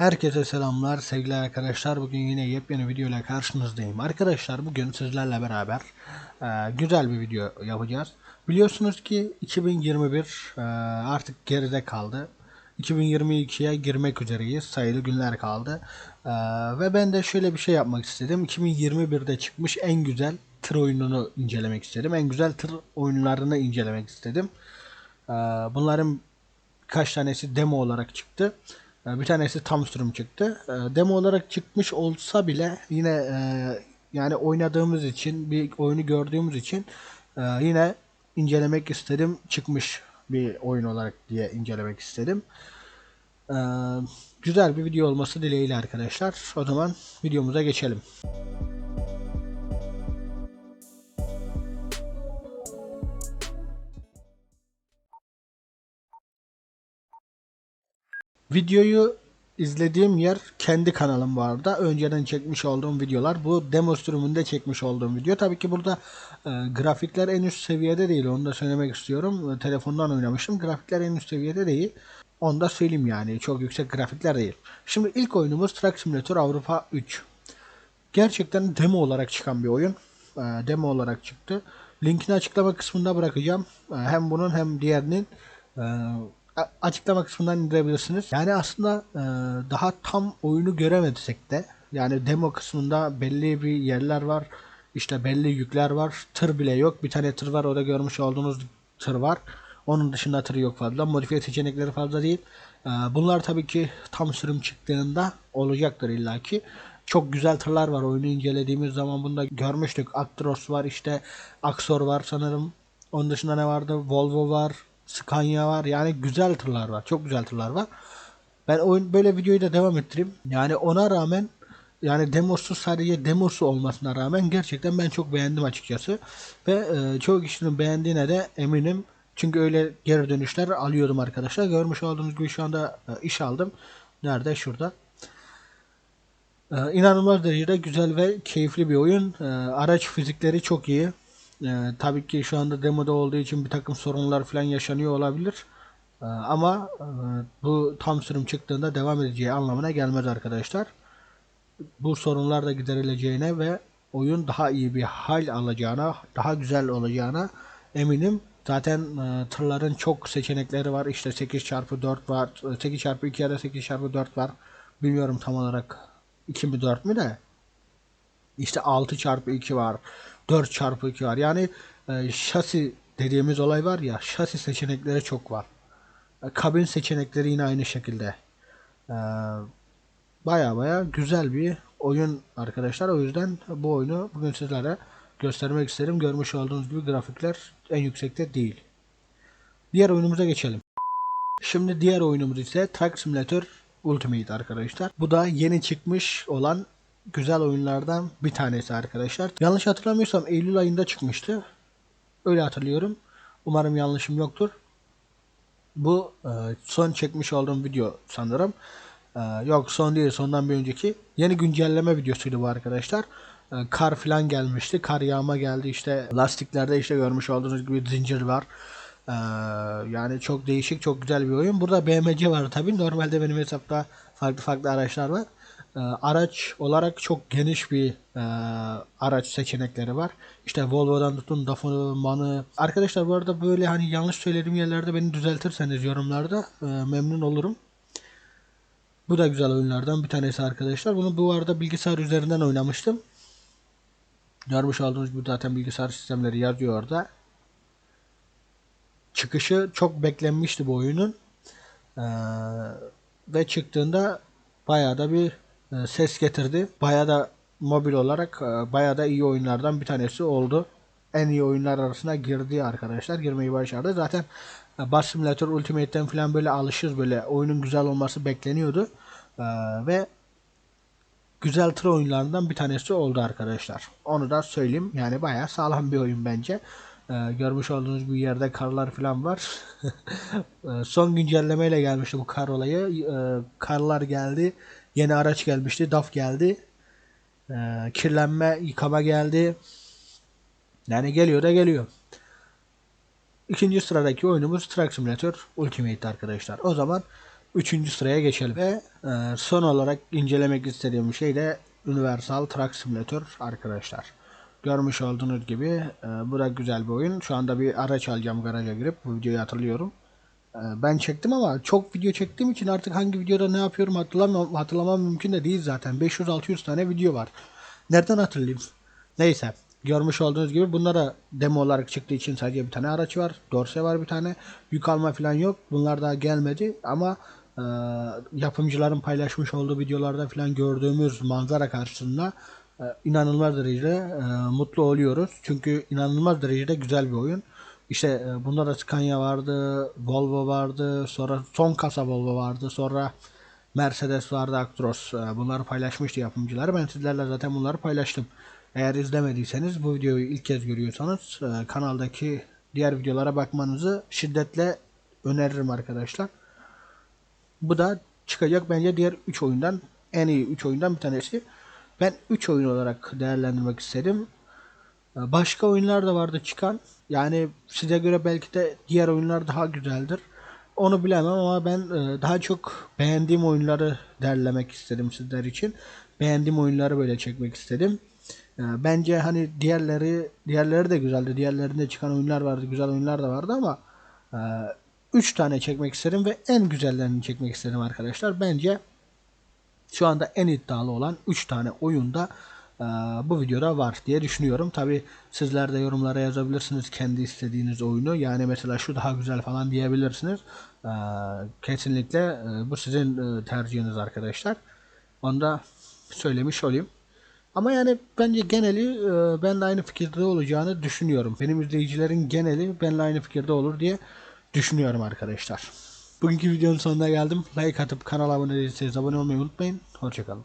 Herkese selamlar sevgili arkadaşlar. Bugün yine yepyeni video ile karşınızdayım. Arkadaşlar bugün sizlerle beraber e, güzel bir video yapacağız. Biliyorsunuz ki 2021 e, artık geride kaldı. 2022'ye girmek üzereyiz. Sayılı günler kaldı. E, ve ben de şöyle bir şey yapmak istedim. 2021'de çıkmış en güzel tır oyununu incelemek istedim. En güzel tır oyunlarını incelemek istedim. E, bunların birkaç tanesi demo olarak çıktı. Ee, Bir tanesi tam sürüm çıktı. Ee, Demo olarak çıkmış olsa bile yine e, yani oynadığımız için bir oyunu gördüğümüz için e, yine incelemek istedim. Çıkmış bir oyun olarak diye incelemek istedim. Ee, Güzel bir video olması dileğiyle arkadaşlar. O zaman videomuza geçelim. Videoyu izlediğim yer kendi kanalım bu arada. Önceden çekmiş olduğum videolar. Bu demo sürümünde çekmiş olduğum video. Tabii ki burada e, grafikler en üst seviyede değil. Onu da söylemek istiyorum. E, telefondan oynamıştım. Grafikler en üst seviyede değil. Onu da söyleyeyim yani. Çok yüksek grafikler değil. Şimdi ilk oyunumuz Truck Simulator Avrupa 3. Gerçekten demo olarak çıkan bir oyun. E, demo olarak çıktı. Linkini açıklama kısmında bırakacağım. E, hem bunun hem diğerinin. E, açıklama kısmından indirebilirsiniz. Yani aslında e, daha tam oyunu göremediysek de yani demo kısmında belli bir yerler var. İşte belli yükler var. Tır bile yok. Bir tane tır var. Orada görmüş olduğunuz tır var. Onun dışında tır yok fazla. Modifiye seçenekleri fazla değil. E, bunlar tabii ki tam sürüm çıktığında olacaktır illaki. Çok güzel tırlar var. Oyunu incelediğimiz zaman bunda görmüştük. Actros var işte. Axor var sanırım. Onun dışında ne vardı? Volvo var. Scania var. Yani güzel tırlar var. Çok güzel tırlar var. Ben oyun böyle videoyu da devam ettireyim. Yani ona rağmen yani demosu sadece demosu olmasına rağmen gerçekten ben çok beğendim açıkçası. Ve e, çoğu kişinin beğendiğine de eminim. Çünkü öyle geri dönüşler alıyordum arkadaşlar. Görmüş olduğunuz gibi şu anda e, iş aldım. Nerede? Şurada. Ee, inanılmaz derecede güzel ve keyifli bir oyun. Ee, araç fizikleri çok iyi. Ee, tabii ki şu anda demoda olduğu için bir takım sorunlar falan yaşanıyor olabilir. Ee, ama e, bu tam sürüm çıktığında devam edeceği anlamına gelmez arkadaşlar. Bu sorunlar da giderileceğine ve oyun daha iyi bir hal alacağına, daha güzel olacağına eminim. Zaten e, tırların çok seçenekleri var. İşte 8x4 var, 8x2 ya da 8x4 var. Bilmiyorum tam olarak 2 mi 4 mü de. İşte 6 çarpı 2 var. 4 çarpı 2 var. Yani e, şasi dediğimiz olay var ya şasi seçenekleri çok var. E, kabin seçenekleri yine aynı şekilde. E, baya baya güzel bir oyun arkadaşlar. O yüzden bu oyunu bugün sizlere göstermek isterim. Görmüş olduğunuz gibi grafikler en yüksekte değil. Diğer oyunumuza geçelim. Şimdi diğer oyunumuz ise Truck Simulator Ultimate arkadaşlar. Bu da yeni çıkmış olan güzel oyunlardan bir tanesi arkadaşlar. Yanlış hatırlamıyorsam Eylül ayında çıkmıştı. Öyle hatırlıyorum. Umarım yanlışım yoktur. Bu e, son çekmiş olduğum video sanırım. E, yok son değil sondan bir önceki. Yeni güncelleme videosuydu bu arkadaşlar. E, kar falan gelmişti. Kar yağma geldi işte. Lastiklerde işte görmüş olduğunuz gibi zincir var. Ee, yani çok değişik, çok güzel bir oyun. Burada BMC var tabii. Normalde benim hesapta farklı farklı araçlar var. Ee, araç olarak çok geniş bir e, araç seçenekleri var. İşte Volvo'dan tutun Dafon'u, Man'ı. Arkadaşlar bu arada böyle hani yanlış söylediğim yerlerde beni düzeltirseniz yorumlarda e, memnun olurum. Bu da güzel oyunlardan bir tanesi arkadaşlar. Bunu bu arada bilgisayar üzerinden oynamıştım. Görmüş olduğunuz gibi zaten bilgisayar sistemleri yazıyor orada çıkışı çok beklenmişti bu oyunun. Ee, ve çıktığında bayağı da bir e, ses getirdi. Bayağı da mobil olarak e, bayağı da iyi oyunlardan bir tanesi oldu. En iyi oyunlar arasına girdi arkadaşlar. Girmeyi başardı. Zaten e, Bus Simulator Ultimate'ten falan böyle alışırız böyle oyunun güzel olması bekleniyordu. Ee, ve güzel tır oyunlarından bir tanesi oldu arkadaşlar. Onu da söyleyeyim. Yani bayağı sağlam bir oyun bence. Ee, görmüş olduğunuz bir yerde karlar falan var. Ee, Son güncellemeyle gelmişti bu kar olayı. Ee, karlar geldi. Yeni araç gelmişti. DAF geldi. Kirlenme, yıkama geldi. Yani geliyor da geliyor. İkinci sıradaki oyunumuz Truck Simulator Ultimate arkadaşlar. O zaman Üçüncü sıraya geçelim. Ve e, son olarak incelemek istediğim şey de Universal Truck Simulator arkadaşlar. Görmüş olduğunuz gibi e, bu da güzel bir oyun. Şu anda bir araç alacağım garaja girip bu videoyu hatırlıyorum. E, ben çektim ama çok video çektiğim için artık hangi videoda ne yapıyorum hatırlamam, hatırlamam mümkün de değil zaten. 500-600 tane video var. Nereden hatırlayayım? Neyse. Görmüş olduğunuz gibi bunlar da demo olarak çıktığı için sadece bir tane araç var. Dorse var bir tane. Yük alma falan yok. Bunlar daha gelmedi ama e, yapımcıların paylaşmış olduğu videolarda falan gördüğümüz manzara karşısında inanılmaz derecede e, mutlu oluyoruz. Çünkü inanılmaz derecede güzel bir oyun. İşte e, bunda da Scania vardı, Volvo vardı, sonra son kasa Volvo vardı, sonra Mercedes vardı, Actros. E, bunları paylaşmıştı yapımcılar. Ben sizlerle zaten bunları paylaştım. Eğer izlemediyseniz bu videoyu ilk kez görüyorsanız kanaldaki diğer videolara bakmanızı şiddetle öneririm arkadaşlar. Bu da çıkacak bence diğer 3 oyundan en iyi 3 oyundan bir tanesi. Ben 3 oyun olarak değerlendirmek istedim. Ee, Başka oyunlar da vardı çıkan. Yani size göre belki de diğer oyunlar daha güzeldir. Onu bilemem ama ben e, daha çok beğendiğim oyunları derlemek istedim sizler için. Beğendiğim oyunları böyle çekmek istedim. Ee, Bence hani diğerleri diğerleri de güzeldi. Diğerlerinde çıkan oyunlar vardı, güzel oyunlar da vardı ama 3 tane çekmek istedim ve en güzellerini çekmek istedim arkadaşlar. Bence şu anda en iddialı olan 3 tane oyunda e, bu videoda var diye düşünüyorum. Tabi sizler de yorumlara yazabilirsiniz kendi istediğiniz oyunu. Yani mesela şu daha güzel falan diyebilirsiniz. E, kesinlikle e, bu sizin e, tercihiniz arkadaşlar. Onu da söylemiş olayım. Ama yani bence geneli e, benimle aynı fikirde olacağını düşünüyorum. Benim izleyicilerin geneli benimle aynı fikirde olur diye düşünüyorum arkadaşlar. Bugünkü videonun sonuna geldim. Like atıp kanala abone değilseniz abone olmayı unutmayın. Hoşçakalın.